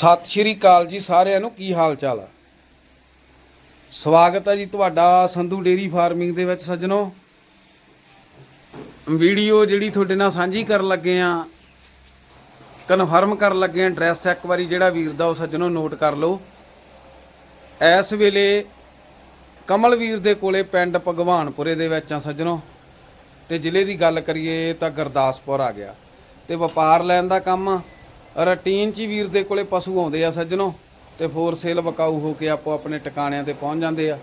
ਸਤਿ ਸ਼੍ਰੀ ਅਕਾਲ ਜੀ ਸਾਰਿਆਂ ਨੂੰ, ਕੀ ਹਾਲ ਚਾਲ ਆ? ਸਵਾਗਤ ਹੈ ਜੀ ਤੁਹਾਡਾ ਸੰਧੂ ਡੇਰੀ ਫਾਰਮਿੰਗ ਦੇ ਵਿੱਚ ਸੱਜਣੋ। ਵੀਡੀਓ ਜਿਹੜੀ ਤੁਹਾਡੇ ਨਾਲ ਸਾਂਝੀ ਕਰਨ ਲੱਗੇ ਆ, ਕਨਫਰਮ ਕਰਨ ਲੱਗੇ ਆ, ਐਡਰੈਸ ਇੱਕ ਵਾਰੀ ਜਿਹੜਾ ਵੀਰ ਦਾ ਉਹ ਸੱਜਣੋ ਨੋਟ ਕਰ ਲਓ। ਇਸ ਵੇਲੇ ਕਮਲਵੀਰ ਦੇ ਕੋਲੇ ਪਿੰਡ ਭਗਵਾਨਪੁਰੇ ਦੇ ਵਿੱਚ ਆ ਸੱਜਣੋ, ਤੇ ਜ਼ਿਲ੍ਹੇ ਦੀ ਗੱਲ ਕਰੀਏ ਤਾਂ ਗੁਰਦਾਸਪੁਰ ਆ ਗਿਆ। ਤੇ ਵਪਾਰ ਲੈਣ ਦਾ ਕੰਮ ਰੂਟੀਨ ਚ ਵੀਰ ਦੇ ਕੋਲੇ ਪਸ਼ੂ ਆਉਂਦੇ ਆ ਸੱਜਣੋ ਤੇ ਫੋਰ ਸੇਲ ਵਕਾਊ ਹੋ ਕੇ ਆਪੋ ਆਪਣੇ ਟਿਕਾਣਿਆਂ ਤੇ ਪਹੁੰਚ ਜਾਂਦੇ ਆ।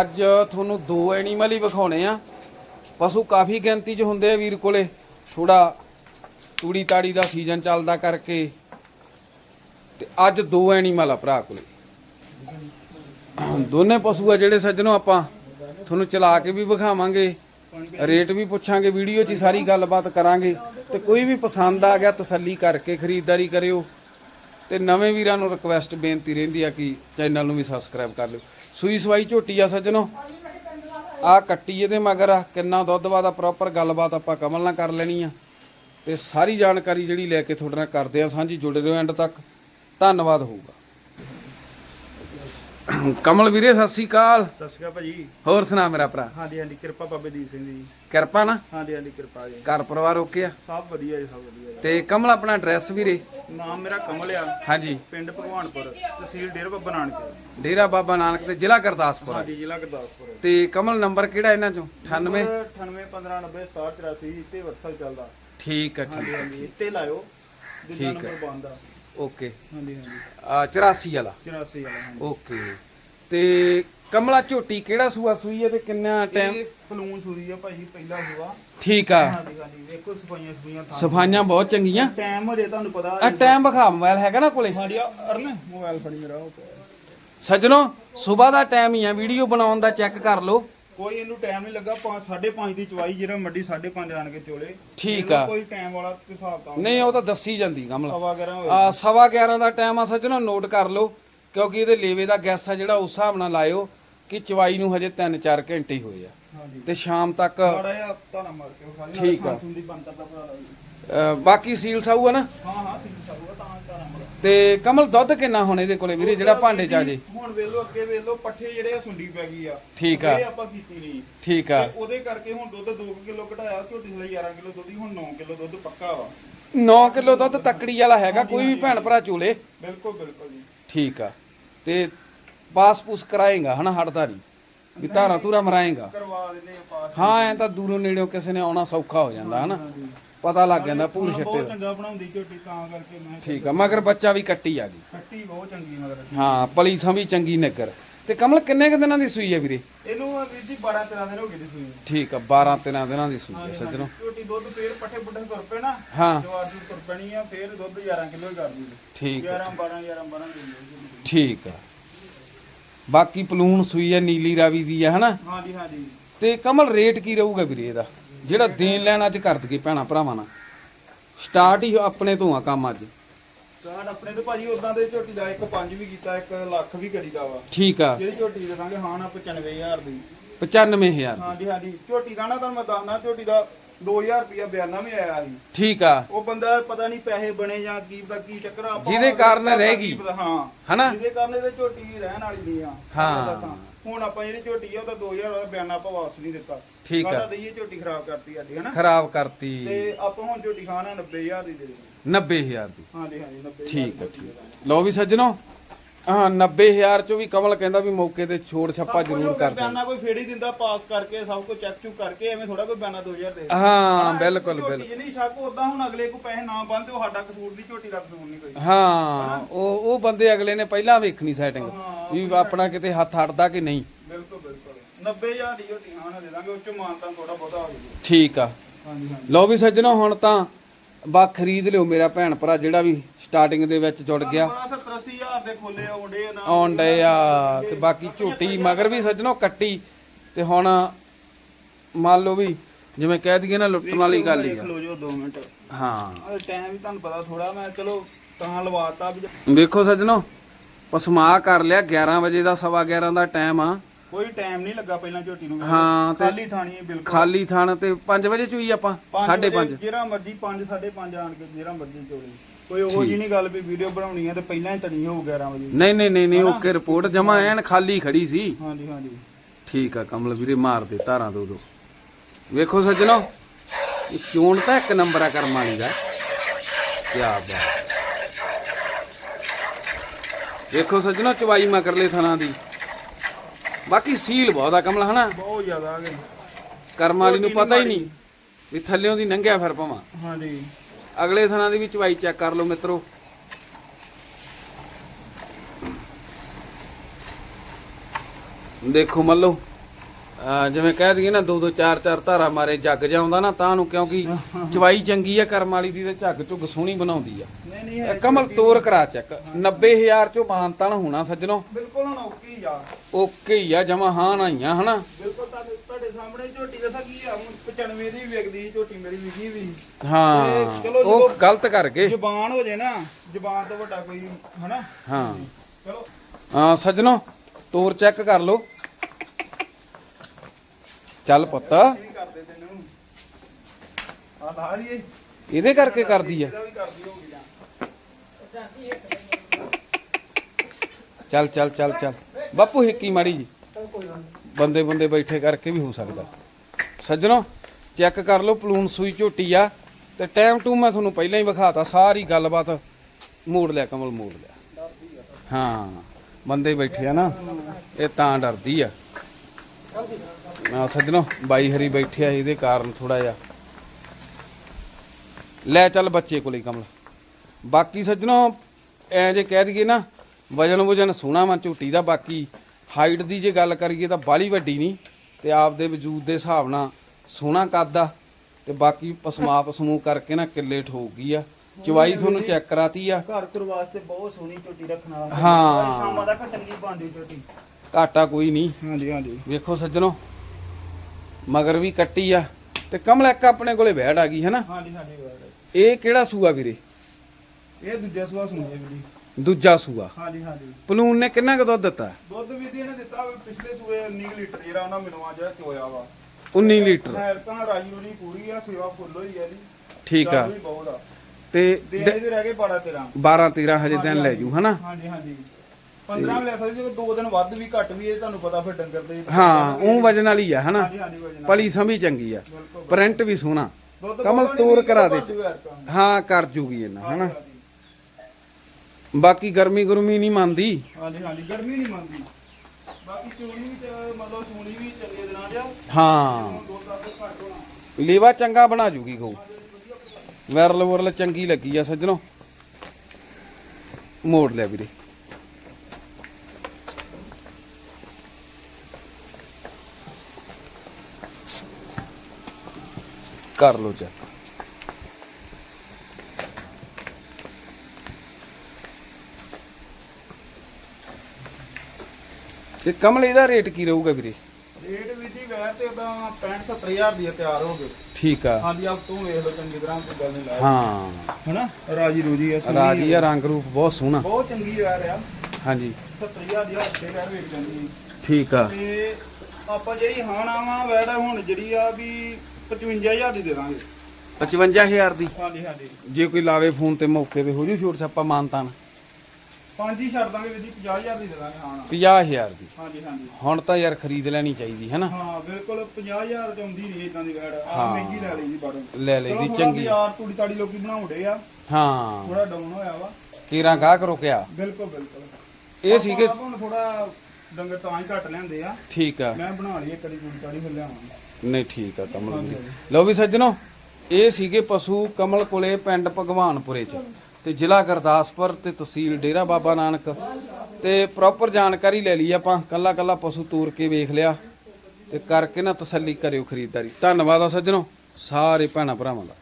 ਅੱਜ ਤੁਹਾਨੂੰ ਦੋ ਐਨੀਮਲ ਹੀ ਵਿਖਾਉਣੇ ਆ। ਪਸ਼ੂ ਕਾਫੀ ਗਿਣਤੀ ਚ ਹੁੰਦੇ ਆ ਵੀਰ ਕੋਲੇ। ਥੋੜਾ ਤੂੜੀ ਤਾੜੀ ਦਾ ਸੀਜ਼ਨ ਚੱਲਦਾ ਕਰਕੇ। ਤੇ ਅੱਜ ਦੋ ਐਨੀਮਲ ਆ ਭਰਾ ਕੋਲੇ। ਦੋਨੇ ਪਸ਼ੂ ਆ ਜਿਹੜੇ ਸੱਜਣੋ ਆਪਾਂ। ਤੁਹਾਨੂੰ ਚਲਾ ਕੇ ਵੀ ਵਿਖਾਵਾਂਗੇ। ਰੇਟ ਵੀ ਪੁੱਛਾਂਗੇ, ਵੀਡੀਓ 'ਚ ਸਾਰੀ ਗੱਲਬਾਤ ਕਰਾਂਗੇ। ਤੇ ਕੋਈ ਵੀ ਪਸੰਦ ਆ ਗਿਆ ਤਸੱਲੀ ਕਰਕੇ ਖਰੀਦਦਾਰੀ ਕਰਿਓ। ਤੇ ਨਵੇਂ ਵੀਰਾਂ ਨੂੰ ਰਿਕਵੈਸਟ ਬੇਨਤੀ ਰਹਿੰਦੀ ਆ ਕਿ ਚੈਨਲ ਨੂੰ ਵੀ ਸਬਸਕ੍ਰਾਈਬ ਕਰ ਲਿਓ। ਸੂਈ ਸਵਾਈ ਝੋਟੀ ਆ ਸੱਜਣੋ। ਆ ਕੱਟੀ ਇਹਦੇ ਮਗਰ ਆ, ਕਿੰਨਾ ਦੁੱਧ ਵਾਦਾ ਪ੍ਰੋਪਰ ਗੱਲਬਾਤ ਆਪਾਂ ਕਮਲ ਨਾਲ ਕਰ ਲੈਣੀ ਆ। ਤੇ ਸਾਰੀ ਜਾਣਕਾਰੀ ਜਿਹੜੀ ਲੈ ਕੇ ਤੁਹਾਡੇ ਨਾਲ ਕਰਦੇ ਆ ਸਾਂਝੀ ਜੁੜੇ ਰਹੋ ਐਂਡ ਤੱਕ। ਧੰਨਵਾਦ ਹੋਊਗਾ। ਕਮਲ ਵੀਰੇ ਸਤਿ ਸ੍ਰੀ ਅਕਾਲ। ਸਤਿ ਸ਼੍ਰੀ ਅਕਾਲ ਭਾਜੀ। ਹੋਰ ਸੁਣਾ ਮੇਰਾ ਭਰਾ। ਹਾਂਜੀ ਹਾਂਜੀ ਕਿਰਪਾ ਬਾਬੇ ਦੀਪ ਸਿੰਘ ਜੀ ਕਿਰਪਾ ਨਾ? ਹਾਂਜੀ ਹਾਂਜੀ ਕਿਰਪਾ ਜੀ। ਘਰ ਪਰਿਵਾਰ ਓਕੇ ਆ? ਸਭ ਵਧੀਆ ਜੀ ਸਭ ਵਧੀਆ ਜੀ। ਤੇ ਕਮਲ ਆਪਣਾ ਐਡਰੈਸ ਵੀਰੇ? ਨਾਮ ਮੇਰਾ ਕਮਲ ਆ। ਹਾਂਜੀ। ਪਿੰਡ ਭਗਵਾਨਪੁਰ ਤਹਿਸੀਲ ਡੇਰਾ ਬੱਬਾ ਨਾਨਕ। ਡੇਰਾ ਬਾਬਾ ਨਾਨਕ ਤੇ ਜ਼ਿਲ੍ਹਾ ਗੁਰਦਾਸਪੁਰ। ਹਾਂਜੀ ਜ਼ਿਲ੍ਹਾ ਗੁਰਦਾਸਪੁਰ। ਤੇ ਕਮਲ ਨੰਬਰ ਕਿਹੜਾ ਇਹਨਾਂ ਚੋਂ? 98 9815906783 ਤੇ WhatsApp ਚੱਲਦਾ। ਠੀਕ ਆ ਠੀਕ ਇੱਥੇ ਲਾਇਓ ਜਿੰਨਾ। ਨੰਬਰ ਬੰਦਾ ਓਕੇ ਹਾਂਜੀ ਹਾਂਜੀ। ਆ 84 ਵਾਲਾ? 84 ਵਾਲਾ ਹਾਂਜੀ। ਓਕੇ ਤੇ ਕਮਲਾ ਝੋਟੀ ਕਿਹੜਾ ਸੂਆ ਸੂਈ ਹੈ ਤੇ ਕਿੰਨਾ ਟਾਈਮ ਇਹ ਫਲੂਨ ਸੂਰੀ ਆ ਭਾਜੀ ਪਹਿਲਾ ਹੋਆ ਠੀਕ ਆ। ਹਾਂਜੀ ਹਾਂਜੀ ਵੇਖੋ ਸਫਾਈਆਂ ਸਫਾਈਆਂ ਥਾਂ ਸਫਾਈਆਂ ਬਹੁਤ ਚੰਗੀਆਂ। ਟਾਈਮ ਹੋ ਜੇ ਤੁਹਾਨੂੰ ਪਤਾ ਆ ਟਾਈਮ ਵਿਖਾ ਮੋਬਾਈਲ ਹੈਗਾ ਨਾ ਕੋਲੇ? ਹਾਂਜੀ ਅਰਨ ਮੋਬਾਈਲ ਫੜੀ ਮੇਰਾ ਉਹ ਪਿਆ। ਸੱਜਣੋ ਸਵੇਰ ਦਾ ਟਾਈਮ ਹੀ ਆ ਵੀਡੀਓ ਬਣਾਉਣ ਦਾ ਚੈੱਕ ਕਰ ਲਓ। ਕੋਈ ਇਹਨੂੰ ਟਾਈਮ ਨਹੀਂ ਲੱਗਾ 5 5:30 ਦੀ ਚਵਾਈ ਜਿਹੜਾ ਮੱਡੀ 5:30 ਆਣ ਕੇ ਚੋਲੇ। ਠੀਕ ਆ। ਕੋਈ ਟਾਈਮ ਵਾਲਾ ਹਿਸਾਬ ਤਾਂ ਨਹੀਂ ਉਹ ਤਾਂ ਦੱਸੀ ਜਾਂਦੀ ਕਮਲ ਸਵਾ ਗਿਆਰਾਂ ਹੋਏ। ਆ ਸਵਾ 11 ਦਾ ਟਾਈਮ ਆ ਸੱਜਣੋ ਨੋਟ ਕਰ ਲਓ ਕਿਉਂਕਿ ਇਹਦੇ ਲੇਵੇ ਦਾ ਗੈਸ ਆ ਜਿਹੜਾ ਉਸ ਹਿਸਾਬ ਨਾਲ ਲਾਇਓ ਕਿ ਚਵਾਈ ਨੂੰ ਹਜੇ 3-4 ਘੰਟੇ ਹੀ ਹੋਏ ਆ। ਤੇ ਸ਼ਾਮ ਤੱਕ ਠੀਕ ਆ। ਬਾਕੀ ਸੀਲ ਸਾਊ ਆ ਨਾ? ਹਾਂ ਹਾਂ ਸਿੰਘ ਸਾਬੂਗਾ ਤਾਂ ਤਾਣਾ ਮਾਰ ਤੇ ਕਮਲ ਦੁੱਧ ਕਿੰਨਾ ਹੁਣ ਇਹਦੇ ਕੋਲੇ ਵੀਰੇ ਜਿਹੜਾ ਭਾਂਡੇ ਚ ਆ ਜੇ? ਹੁਣ ਵੇਖ ਲਓ ਅੱਗੇ ਵੇਖ ਲਓ ਪੱਠੇ ਜਿਹੜੇ ਆ ਸੁੰਡੀ ਪੈ ਗਈ ਆ। ਠੀਕ ਆ। ਇਹ ਆਪਾਂ ਕੀਤੀ ਨਹੀਂ। ਠੀਕ ਆ। ਤੇ ਉਹਦੇ ਕਰਕੇ ਹੁਣ ਦੁੱਧ 2 ਕਿਲੋ ਘਟਾਇਆ ਝੋਟੀ ਲਈ 11 ਕਿਲੋ ਦੁੱਧ ਹੀ ਹੁਣ 9 ਕਿਲੋ ਦੁੱਧ ਪੱਕਾ ਵਾ। 9 ਕਿਲੋ ਦੁੱਧ ਤੱਕੜੀ ਵਾਲਾ ਹੈਗਾ ਕੋਈ ਵੀ ਭੈਣ ਭਰਾ ਚੋਲੇ। ਬਿਲਕੁਲ ਬਿਲਕੁਲ ਜੀ। ਠੀਕ ਆ। ਤੇ ਪਾਸ ਪੂਸ ਕਰਾਏਗਾ ਹਨਾ ਹੜਦਾਰੀ? ਵੀ ਧਾਰਾ ਧੂਰਾ ਮਰਾਏਗਾ। ਕਰਵਾ ਦਿੰਦੇ ਆ ਪਾਸ। ਹਾਂ ਐ ਤਾਂ ਦੂਰੋਂ ਨੇੜਿਓਂ ਕਿਸੇ ਨੇ ਆਉਣਾ ਸੌਖਾ ਹੋ ਜਾਂਦਾ ਹਨਾ? ਪਤਾ ਲੱਗ ਜਾਂਦਾ ਪੂਰ ਛੱਟੇ ਬਹੁਤ ਦਾ ਚੰਗਾ ਬਣਾਉਂਦੀ ਝੋਟੀ ਤਾਂ ਕਰਕੇ ਮੈਂ ਠੀਕ ਆ ਮਗਰ ਬੱਚਾ ਵੀ ਕੱਟੀ ਆ ਗਈ ਖੱਟੀ ਬਹੁਤ ਚੰਗੀ ਮਗਰ। ਹਾਂ ਪਲੀ ਵੀ ਚੰਗੀ ਨਗਰ। ਤੇ ਕਮਲ ਕਿੰਨੇ ਕੁ ਦਿਨਾਂ ਦੀ ਸੂਈ ਹੈ ਵੀਰੇ? ਇਹਨੂੰ ਵੀਰ ਜੀ 12 13 ਦਿਨ ਹੋ ਗਏ ਦੀ ਸੂਈ ਨੂੰ। ਠੀਕ ਆ 12 13 ਦਿਨਾਂ ਦੀ ਸੂਈ ਹੈ ਸੱਜਣੋ। ਝੋਟੀ ਦੁੱਧ ਫੇਰ ਪੱਠੇ ਪੁੱਠੇ ਤੁਰ ਪਏ ਨਾ ਹਾਂ। ਜਵਾਰ ਦੀ ਤੁਰ ਪੈਣੀ ਆ ਫੇਰ ਦੁੱਧ 11 ਕਿਲੋ ਹੀ ਕਰ ਦੂਗੀ। ਠੀਕ ਆ। 11 12 11 12 ਦੇ ਦਿਓ। ਠੀਕ ਆ। ਬਾਕੀ ਪਲੂਣ ਸੂਈ ਹੈ ਨੀਲੀ ਰਾਵੀ ਦੀ ਹੈ ਹਨਾ? ਹਾਂਜੀ ਹਾਂਜੀ। ਤੇ ਕਮਲ ਰੇਟ ਕੀ ਰਹੂਗਾ ਵੀਰੇ ਇਹਦਾ? ਜਿਹੜਾ ਦੇਣ ਲੈਣ ਅੱਜ ਕਰ ਦਗੇ ਭੈਣਾ ਭਰਾਵਾਂ ਨਾਲ। ਸਟਾਰਟ ਹੀ ਆਪਣੇ ਤੋਂ ਆ ਕੰਮ ਅੱਜ। ਸਟਾਰਟ ਆਪਣੇ ਤੇ ਭਾਜੀ ਉਦਾਂ ਦੇ ਝੋਟੀ ਦਾ ਇੱਕ 5 ਵੀ ਕੀਤਾ ਇੱਕ ਲੱਖ ਵੀ ਕਰੀਦਾ ਵਾ। ਠੀਕ ਆ। ਜਿਹੜੀ ਝੋਟੀ ਦੇ ਦਾਂਗੇ ਹਾਂ ਨਾ 95000 ਦੀ। 95000 ਹਾਂਜੀ ਹਾਂਜੀ। ਝੋਟੀ ਦਾ ਨਾ ਤੁਹਾਨੂੰ ਮੈਂ ਦੱਸਣਾ ਝੋਟੀ ਦਾ 2000 ਰੁਪਿਆ ਬਿਆਨਾ ਵੀ ਆਇਆ ਸੀ। ਠੀਕ ਆ। ਉਹ ਬੰਦਾ ਪਤਾ ਨਹੀਂ ਪੈਸੇ ਬਣੇ ਜਾਂ ਕੀ ਦਾ ਕੀ ਚੱਕਰ ਆ ਆਪਾਂ ਜਿਹਦੇ ਕਾਰਨ ਰਹਿ ਕੀ ਗਈ। ਪਤਾ, ਹਾਂ। ਹਨਾ? ਜਿਹਦੇ ਕਾਰਨ ਇਹਦੇ ਝੋਟੀ ਰਹਿਣ ਵਾਲੀ ਨਹੀਂ ਆ। ਹਾਂ। ਮੈਂ ਦੱਸਾਂ। ਹੁਣ ਆਪਾਂ ਜਿਹੜੀ ਝੋਟੀ ਆ ਉਹਦਾ 2000 ਵਾਲਾ ਬਿਆਨਾ ਆਪਾਂ ਵਾਪਸ ਨਹੀਂ ਦਿੱਤਾ। ਠੀਕ ਆ। ਕਹਿੰਦਾ ਦਈਏ ਝੋਟੀ ਖਰਾਬ ਕਰਤੀ ਸਾਡੀ ਹਨਾ? ਖਰਾਬ ਕਰਤੀ। ਤੇ ਆਪਾਂ ਹੁਣ ਝੋਟੀ ਖਾਣਾ 90000 ਦੀ ਦੇ ਦੇਣੀ 90000 ਦੀ। ਹਾਂਜੀ ਹਾਂਜੀ 90000 ਠੀਕ ਆ ਠੀਕ। ਲਓ ਵੀ ਸੱਜਣੋ ਹਾਂ 90000 ਚੋਂ ਵੀ ਕਮਲ ਕਹਿੰਦਾ ਵੀ ਮੌਕੇ ਤੇ ਛੋੜ ਛੱਪਾ ਜ਼ਰੂਰ ਕਰ ਦੇ ਬਿਆਨਾ ਕੋਈ ਫੇੜੀ ਦਿੰਦਾ ਪਾਸ ਕਰਕੇ ਸਭ ਕੁਝ ਚੈੱਕ ਚੁੱਕ ਕਰਕੇ ਐਵੇਂ ਥੋੜਾ ਕੋਈ ਬਿਆਨਾ 2000 ਦੇ ਹਾਂ ਬਿਲਕੁਲ ਬਿਲਕੁਲ। ਨਹੀਂ ਸ਼ੱਕ ਉਦਾਂ ਹੁਣ ਅਗਲੇ ਕੋ ਪੈਸੇ ਨਾ ਬੰਦੇ ਉਹ ਸਾਡਾ ਕਸੂਰ ਦੀ ਝੋਟੀ ਦਾ ਕਸੂਰ ਨਹੀਂ ਕੋਈ। ਹਾਂ ਉਹ ਉਹ ਬੰਦੇ ਅਗਲੇ ਨੇ ਪਹਿਲਾਂ ਵੇਖਣੀ ਸੈਟਿੰਗ ਵੀ ਆਪਣਾ ਕਿਤੇ ਹੱਥ ਹਟਦਾ ਕਿ ਨਹੀਂ। ਬਿਲਕੁਲ ਬਿਲਕੁਲ। 90000 ਦੀ ਝੋਟੀ ਹਾਂ ਨਾ ਦੇ ਦਾਂਗੇ ਉੱਚ ਮਾਨਤਾ ਥੋੜਾ ਬਹੁਤਾ ਹੋ ਜਾਊਗਾ। ਠੀਕ ਆ। ਹਾਂਜੀ ਹਾਂਜੀ। ਲਓ ਵੀ ਸੱਜਣੋ ਹੁਣ ਤਾਂ ਬਾ ਖਰੀਦ ਲਿਓ ਮੇਰਾ ਭੈਣ ਭਰਾ ਜਿਹੜਾ ਵੀ ਸਟਾਰਟਿੰਗ ਦੇ ਵਿੱਚ ਜੁੜ ਗਿਆ। 70 80000 ਦੇ ਖੋਲੇ ਆਉਂਦੇ ਨਾ। ਆਉਣ ਡਏ ਆ ਤੇ ਬਾਕੀ ਝੋਟੀ ਮਗਰ ਵੀ ਸੱਜਣੋ ਕੱਟੀ ਤੇ ਹੁਣ ਮੰਨ ਲਓ ਵੀ ਜਿਵੇਂ ਕਹਿ ਦਈਏ ਨਾ ਲੁੱਟਣ ਵਾਲੀ ਗੱਲ ਹੀ ਆ। ਜੋ 2 ਮਿੰਟ। ਹਾਂ। ਆ ਟਾਈਮ ਵੀ ਤੁਹਾਨੂੰ ਪਤਾ ਥੋੜਾ ਮੈਂ ਚਲੋ ਤਾਂ ਲਵਾਤਾ ਵੀ। ਵੇਖੋ ਸੱਜਣੋ ਪਸਮਾ ਕਰ ਲਿਆ 11 ਵਜੇ ਦਾ ਸਵਾ 11 ਦਾ ਟਾਈਮ ਆ। ਕੋਈ ਟਾਈਮ ਨਹੀਂ ਲੱਗਾ ਪਹਿਲਾਂ ਝੋਟੀ ਨੂੰ ਹਾਂ, ਤੇ- ਖਾਲੀ ਥਾਣੀ ਹੈ ਬਿਲਕੁਲ। ਖਾਲੀ ਥਾਣ ਤੇ 5 ਵਜੇ ਚੋਈ ਆਪਾਂ? ਪੰਜ 5:30 ਵਜੇ ਜਿਹੜਾ ਮਰਜ਼ੀ 5 5:30 ਆਣ ਕੇ ਜਿਹੜਾ ਮਰਜ਼ੀ ਚੋਲੇ। ਕੋਈ ਉਹ ਜੀ ਨਹੀਂ ਗੱਲ ਵੀ ਵੀਡੀਓ ਬਣਾਉਣੀ ਆ ਤੇ ਪਹਿਲਾਂ ਹੀ ਤਣੀ ਹੋਊ 11 ਵਜੇ। ਨਹੀਂ ਨਹੀਂ ਨਹੀਂ ਨਹੀਂ ਓਕੇ ਰਿਪੋਰਟ ਜਮਾ ਐਨ ਖਾਲੀ ਖੜੀ ਸੀ। ਹਾਂਜੀ ਹਾਂਜੀ। ਠੀਕ ਆ ਕਮਲ ਵੀਰੇ ਮਾਰ ਦੇ ਧਾਰਾਂ ਦੋ ਦੋ ਵੇਖੋ ਸੱਜਣੋ ਇਹ ਚੋਣ ਤਾਂ ਇੱਕ ਨੰਬਰ ਆ ਕਰਮ ਵਾਲੀ ਦਾ? ਕੀ ਬਾਤ। ਵੇਖੋ ਸੱਜਣੋ ਚਵਾਈ ਮਗਰਲੇ ਥਣਾ ਦੀ। ਬਾਕੀ ਸੀਲ ਬਹੁਤ ਆ ਕਮਲ ਹਨਾ? ਬਹੁਤ ਜ਼ਿਆਦਾ ਆ ਗਏ। ਕਰਮ ਵਾਲੀ ਨੂੰ ਪਤਾ ਹੀ ਨਹੀਂ ਵੀ ਥੱਲਿਓਂ ਦੀ ਲੰਘਿਆ ਫਿਰ ਪਵਾਂ। ਹਾਂਜੀ। ਅਗਲੇ ਥਣਾ ਦੀ ਵੀ ਚਵਾਈ ਚੈੱਕ ਕਰ ਲਓ ਮਿੱਤਰੋ। ਦੇਖੋ ਮੱਲੋ। ਜਿਵੇਂ ਕਹਿ ਦਈਏ ਨਾ ਦੋ ਦੋ ਚਾਰ ਚਾਰ ਧਾਰਾ ਮਾਰੇ ਜੱਗ ਜਾਉਂਦਾ ਨਾ ਤਾਂ ਨੂੰ ਕਿਉਂਕਿ ਚਵਾਈ ਚੰਗੀ ਆ ਕਰਮ ਵਾਲੀ ਦੀ ਤੇ ਝੱਗ ਝੁੱਗ ਸੋਹਣੀ ਬਣਾਉਂਦੀ ਆ। ਕਮਲ ਤੋਰ ਕਰਾ ਚੱਕ। 90000 ਚੋਂ ਮਾਨਤਾਨ ਹੋਣਾ ਸੱਜਣੋ। ਬਿਲਕੁਲ ਹੁਣ ਓਕੇ ਹੀ ਆ। ਓਕੇ ਹੀ ਆ ਜਮਾ ਹਾਂ ਨਾਈਆਂ ਹਨਾ? ਬਿਲਕੁਲ ਤੁਹਾਡੇ ਤੁਹਾਡੇ ਸਾਹਮਣੇ ਝੋਟੀ ਦੱਸਾਂ ਕੀ ਆ ਹੁਣ 95 ਦੀ ਵਿਕਦੀ ਸੀ ਝੋਟੀ ਮੇਰੀ ਵਿਕੀ ਵੀ। ਹਾਂ ਉਹ ਗਲਤ ਕਰ ਗਏ ਜ਼ੁਬਾਨ ਹੋ ਜੇ ਨਾ ਜ਼ੁਬਾਨ ਤੋਂ ਵੱਡਾ ਕੋਈ ਹਨਾ? ਹਾਂ। ਚਲੋ। ਹਾਂ ਸੱਜਣੋ ਤੋਰ ਚੈੱਕ ਕਰ ਲਓ। ਚੱਲ ਪੁੱਤ। ਕਰਦੇ ਤੈਨੂੰ ਆ ਲਾ ਲਈਏ ਇਹਦੇ ਕਰਕੇ ਕਰਦੀ ਆ। ਇਹਦਾ ਵੀ ਕਰਦੀ ਹੋਊਗੀ ਜਾਂ ਚੱਲ ਚੱਲ ਚੱਲ ਚੱਲ। ਬਾਪੂ, ਹਿੱਕੀ ਮਾੜੀ ਜੀ। ਬੰਦੇ ਬੰਦੇ ਬੈਠੇ ਕਰਕੇ ਵੀ ਹੋ ਸਕਦਾ। ਸੱਜਣੋ, ਚੈੱਕ ਕਰ ਲਓ ਪਲੂਨ ਸੂਈ ਝੋਟੀ ਆ। ਤੇ ਟਾਈਮ ਟੂ ਮੈਂ ਤੁਹਾਨੂੰ ਪਹਿਲਾਂ ਹੀ ਵਿਖਾਤਾ, ਸਾਰੀ ਗੱਲਬਾਤ ਮੋੜ ਲਿਆ, ਕਮਲ ਮੋੜ ਲਿਆ। ਹਾਂ, ਬੰਦੇ ਬੈਠੇ ਆ ਨਾ, ਇਹ ਤਾਂ ਡਰਦੀ ਆ। ਆ ਸੱਜਣੋ ਬਾਈ ਹਰੀ ਬੈਠੇ ਆ ਇਹਦੇ ਕਾਰਨ ਥੋੜਾ ਜਿਹਾ। ਲੈ ਚੱਲ ਬੱਚੇ ਕੋਲੇ ਕਮਲ। ਬਾਕੀ ਸੱਜਣੋ ਐ ਜੇ ਕਹਿ ਦਈਏ ਨਾ ਵਜਨ ਵਜਨ ਸੋਹਣਾ ਵਾ ਝੂਟੀ ਦਾ ਬਾਕੀ ਹਾਈਟ ਦੀ ਜੇ ਗੱਲ ਕਰੀਏ ਤਾਂ ਬਾਲੀ ਵੱਡੀ ਨਹੀਂ ਤੇ ਆਪਦੇ ਵਜੂਦ ਦੇ ਹਿਸਾਬ ਨਾਲ ਸੋਹਣਾ ਕੱਦ ਆ ਤੇ ਬਾਕੀ ਪਸਮਾ ਪਸਮੂ ਕਰਕੇ ਨਾ ਕਿੱਲੇ ਠੋਕ ਗਈ ਆ। ਚਵਾਈ ਤੁਹਾਨੂੰ ਚੈੱਕ ਕਰਾਤੀ ਆ। ਘਰ ਘਰ ਵਾਸਤੇ ਬਹੁਤ ਸੋਹਣੀ ਝੋਟੀ ਰੱਖਣ ਵਾਲਾ। ਹਾਂ। ਸ਼ਾਮਾਂ ਦਾ ਚੰਗੀ ਬਣਦੀ ਝੋਟੀ। ਘਾਟਾ ਕੋਈ ਨਹੀਂ। ਹਾਂਜੀ ਹਾਂਜੀ। ਵੇਖੋ ਸੱਜਣੋ ਮਗਰ ਵੀ ਕੱਟੀ ਆ ਤੇ ਕਮਲ ਇੱਕ ਆਪਣੇ ਕੋਲੇ ਬੈੜ ਆ ਗਈ ਹੈ ਨਾ ਹਾਂਜੀ ਹਾਂਜੀ ਵੈੜ। ਇਹ ਕਿਹੜਾ ਸੂਆ ਵੀਰੇ? ਇਹ ਦੂਜਾ ਸੁਆ ਸੁਣਿਆ ਵੀ ਦੂਜਾ ਸੂਆ? ਹਾਂਜੀ ਹਾਂਜੀ। ਪਲੂਨ ਨੇ ਕਿੰਨਾ ਕੁ ਦੁੱਧ ਦਿੱਤਾ? ਦੁੱਧ ਵੀ ਦੀ ਇਹਨੇ ਦਿੱਤਾ ਪਿਛਲੇ ਸੂਏ 19 ਕੁ ਲੀਟਰ ਜਿਹੜਾ ਉਹਨਾਂ ਮੈਨੂੰ ਅੱਜ ਚੋਇਆ ਵਾ। 19 ਲੀਟਰ? ਤਾਂ ਰਾਜੀ ਰੋਣੀ ਪੂਰੀ ਆ ਸੇਵਾ ਫੁੱਲ ਹੋਈ ਆ ਇਹਦੀ। ਠੀਕ ਆ। ਤੇ ਇਹਦੇ ਰਹਿ ਗਏ 12 13 12 13 ਹਜੇ ਦਿਨ ਲੈ ਜੂ ਹਨਾ? ਹਾਂਜੀ ਹਾਂਜੀ। 15 ਲੈ ਸਕਦੇ ਜੇ ਦੋ ਦਿਨ ਵੱਧ ਵੀ ਘੱਟ ਵੀ ਇਹ ਤੁਹਾਨੂੰ ਪਤਾ ਫਿਰ ਡੰਗਰ ਦੇ ਹਾਂ ਉਹ ਵਜਨ ਵਾਲੀ ਆ ਹਨਾ? ਹਾਂਜੀ ਹਾਂਜੀ ਵਜਨ ਪਲੀ ਸਮੀ ਚੰਗੀ ਆ। ਬਿਲਕੁਲ ਪ੍ਰਿੰਟ ਵੀ ਸੋਹਣਾ। ਦੁੱਧ ਕਮਲ ਬਹੁਤ ਤੋਰ ਨਹੀਂ ਕਰਾ ਦੇ। ਭੱਜ ਗਿਆ ਯਾਰ ਕੰਮ। ਹਾਂ ਕਰ ਜੂਗੀ ਇਹਨਾਂ ਹਨਾ? ਹਾਂਜੀ, ਬਾਕੀ ਗਰਮੀ ਗੁਰਮੀ ਨਹੀਂ ਮੰਨਦੀ। ਹਾਂਜੀ ਹਾਂਜੀ ਗਰਮੀ ਨਹੀਂ ਮੰਨਦੀ। ਬਾਕੀ ਚੋਣੀ ਵੀ ਤੇ ਮਤਲਬ ਸੂਣੀ ਵੀ ਚੰਗੇ ਦਿਨਾਂ 'ਚ ਹਾਂ। ਦੋ ਦਸ ਘੱਟ ਹੋਣਾ ਲੇਵਾ ਚੰਗਾ ਬਣਾ ਜੂਗੀ ਗੋ ਵੈਰਲ ਵਰਲ ਚੰਗੀ ਲੱਗੀ ਆ ਸੱਜਣੋ। ਮੋੜ ਲਿਆ ਵੀਰੇ। ਕਰ ਲੋ ਚੈੱਕ। ਤੇ ਕਮਲ ਇਹਦਾ ਰੇਟ ਕੀ ਰਹੂਗਾ ਵੀਰੇ? ਰੇਟ ਵੀ ਦੀ ਵੈਰ ਤੇ ਉਦਾਂ 65 70000 ਦੀ ਤਿਆਰ ਹੋ ਗਏ। ਠੀਕ ਆ। ਹਾਂਜੀ ਆਪ ਤੂੰ ਵੇਖ ਲਓ ਚੰਗੀ ਤਰ੍ਹਾਂ ਕੋਈ ਗੱਲ ਨਹੀਂ ਲਾਇਆ ਹਾਂ। ਹਨਾ? ਰਾਜੀ ਰੂਜੀ ਆ ਸੋਹਣੀ ਰਾਜੀ ਆ ਰੰਗ ਰੂਪ ਬਹੁਤ ਸੋਹਣਾ। ਬਹੁਤ ਚੰਗੀ ਵੈਰ ਆ। ਹਾਂਜੀ। 70000 ਦੀ ਹੱਥੇ ਵੈਰ ਵੇਚ ਜਾਂਦੀ। ਠੀਕ ਆ। ਤੇ ਆਪਾਂ ਜਿਹੜੀ ਹਾਣ ਆਵਾਂ ਵੈੜ ਹੁਣ ਜਿਹੜੀ ਆ ਵੀ 55000 ਦੀ ਦੇ ਦਾਂਗੇ। 55000 ਦੀ? ਹਾਂਜੀ ਹਾਂਜੀ। ਜੇ ਕੋਈ ਲਾਵੇ ਫੋਨ ਤੇ ਮੌਕੇ ਤੇ ਹੋ ਜੂ ਛੋਟ ਛਾਪਾ ਮਾਨਤਾਨ। ਪੰਜ ਹੀ ਛੱਡ ਦਾਂਗੇ ਵੀ ਜੀ 50000 ਦੀ ਦੇ ਦਾਂਗੇ ਹਾਣ 50000 ਦੀ। ਹਾਂਜੀ ਹਾਂਜੀ। ਹੁਣ ਤਾਂ ਯਾਰ ਖਰੀਦ ਲੈਣੀ ਚਾਹੀਦੀ ਹੈ ਨਾ? ਹਾਂ ਬਿਲਕੁਲ 50000 ਚ ਆਉਂਦੀ ਨਹੀਂ ਇਦਾਂ ਦੀ ਵੈੜ। ਆ ਹਾਂ। ਮਹਿੰਗੀ ਲੈ ਲਈ ਜੀ ਬਾੜੋ ਲੈ ਲਈ ਦੀ ਚੰਗੀ। ਯਾਰ ਤੂੜੀ ਤਾੜੀ ਲੋਕੀ ਬਣਾਉਂਦੇ ਆ। ਹਾਂ। ਥੋੜਾ ਡਾਊਨ ਹੋਇਆ ਵਾ। ਕੀਰਾਂ ਗਾਹਕ ਰੁਕਿਆ। ਬਿਲਕੁਲ ਬਿਲਕੁਲ। ਇਹ ਸੀਗੇ ਹੁਣ ਥੋੜਾ ਡੰਗਰ ਤਾਂ ਹੀ ਘੱਟ ਲੈਂਦੇ ਆ। ਠੀਕ ਆ। ਮੈਂ ਬਣਾ ਲਈ ਤੂੜੀ ਤਾੜੀ ਫਿਰ ਲਿਆਵਾਂਗਾ। ਨਹੀਂ ਠੀਕ ਆ ਕਮਲ ਹਾਂਜੀ, ਲਓ ਵੀ ਸੱਜਣੋ ਇਹ ਸੀਗੇ ਪਸ਼ੂ ਕਮਲ ਕੋਲੇ ਪਿੰਡ ਭਗਵਾਨਪੁਰੇ ਚ। ਤੇ ਜ਼ਿਲ੍ਹਾ ਗੁਰਦਾਸਪੁਰ ਤੇ ਤਹਿਸੀਲ ਡੇਰਾ ਬਾਬਾ ਨਾਨਕ। ਤੇ ਪ੍ਰੋਪਰ ਜਾਣਕਾਰੀ ਲੈ ਲਈ ਆਪਾਂ ਕੱਲਾ ਕੱਲਾ ਪਸ਼ੂ ਤੋਰ ਕੇ ਵੇਖ ਲਿਆ। ਤੇ ਕਰਕੇ ਨਾ ਤਸੱਲੀ ਕਰਿਓ ਖਰੀਦਦਾਰੀ। ਧੰਨਵਾਦ ਆ ਸੱਜਣੋ ਸਾਰੇ ਭੈਣਾਂ ਭਰਾਵਾਂ ਦਾ।